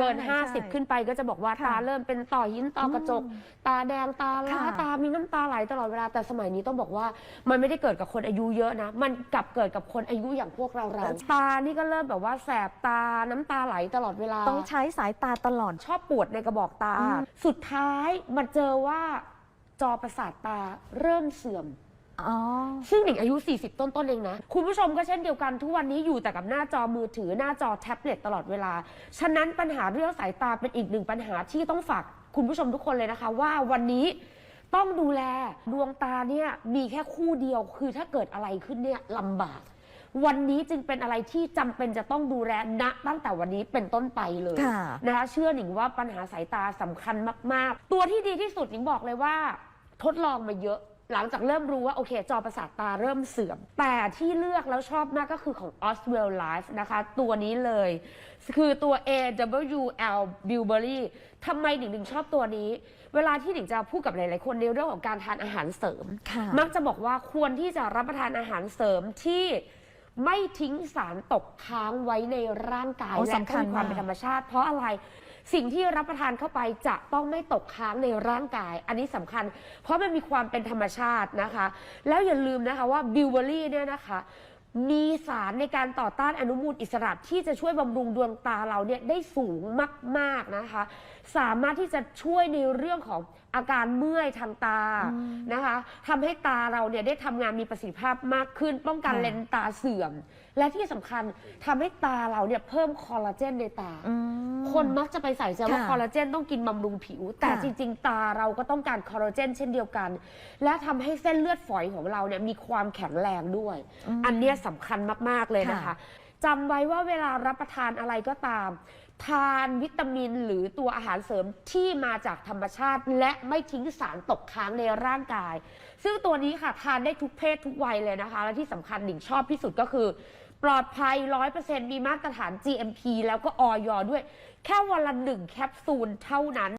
เกิน ใช่50 ขึ้นไปก็จะบอกว่าค่ะตาเริ่มเป็นต่อหินต่อกระจก อืมตาแดงตาล้าค่ะตามีน้ำตาไหลตลอดเวลาแต่สมัยนี้ต้องบอกว่ามันไม่ได้เกิดกับคนอายุเยอะนะ มันกลับเกิดกับคนอายุอย่างพวกเราเรา ตานี่ก็เริ่มแบบว่าแสบตาน้ำตาไหลตลอดเวลา ต้องใช้สายตาตลอด ชอบปวดในกระบอกตา อืม สุดท้ายมาเจอว่าจอประสาทตาเริ่มเสื่อม อ๋อ ซึ่งหนิงอายุ 40 ต้นๆเองนะ คุณผู้ชมก็เช่นเดียวกันทุกวันนี้อยู่แต่กับหน้าจอมือถือหน้าจอแท็บเล็ตตลอดเวลา ฉะนั้นปัญหาเรื่องสายตาเป็นอีกหนึ่งปัญหาที่ต้องฝากคุณผู้ชมทุกคนเลยนะคะ ว่าวันนี้ต้องดูแลดวงตาเนี่ยมีแค่คู่เดียว คือถ้าเกิดอะไรขึ้นเนี่ยลำบาก วันนี้จึงเป็นอะไรที่จำเป็นจะต้องดูแลณตั้งแต่วันนี้เป็นต้นไปเลยค่ะ นะคะ เชื่อหนิงว่าปัญหาสายตาสำคัญมาก ๆ ตัวที่ดีที่สุดหนิงบอกเลยว่า ทดลองมาเยอะ หลังจากเริ่มรู้ว่า โอเค จอประสาทตาเริ่มเสื่อม แต่ที่เลือกแล้วชอบมากก็คือของ Oswell Life นะคะ ตัวนี้เลย คือตัว AWL Bilberry ทำไมหนิงถึงชอบตัวนี้ เวลาที่หนิงจะพูดกับหลาย ๆ คนในเรื่องของการทานอาหารเสริมค่ะมักจะบอกว่าควรที่จะรับประทานอาหารเสริมที่ ไม่ทิ้งสารตกค้างไว้ในร่างกาย โอ้และสำคัญก็มีความมาก เป็นธรรมชาติ เพราะอะไรสิ่งที่รับประทานเข้าไปจะต้องไม่ตกค้างในร่างกาย อันนี้สำคัญ เพราะมันมีความเป็นธรรมชาตินะคะ แล้วอย่าลืมนะคะว่าบิวเบอรี่เนี่ยนะคะ มีสารในการต่อต้านอนุมูลอิสระที่จะช่วยบำรุงดวงตาเราเนี่ยได้สูงมาก ๆนะคะ สามารถที่จะช่วยในเรื่องของอาการเมื่อยทางตาอืมนะคะทำให้ตาเราเนี่ยได้ทำงานมีประสิทธิภาพมากขึ้น ป้องกันค่ะเลนส์ตาเสื่อม และที่สำคัญทำให้ตาเราเนี่ยเพิ่มคอลลาเจนในตา อืม คนมักจะไปใส่ใจว่าค่ะ คอลลาเจนต้องกินบำรุงผิว แต่ค่ะจริงๆ ตาเราก็ต้องการคอลลาเจนเช่นเดียวกัน และทำให้เส้นเลือดฝอยของเราเนี่ยมีความแข็งแรงด้วยมอันเนี้ยสำคัญมากๆเลยนะคะ ค่ะ จำไว้ว่าเวลารับประทานอะไรก็ตาม ทานวิตามินหรือตัวอาหารเสริมที่มาจากธรรมชาติ และไม่ทิ้งสารตกค้างในร่างกาย ซึ่งตัวนี้ค่ะทานได้ทุกเพศทุกวัยเลยนะคะ และที่สำคัญหนิงชอบที่สุดก็คือปลอดภัย 100%มีมาตรฐาน GMP แล้วก็ออยด้วย แค่วันละหนึ่งแคปซูลเท่านั้น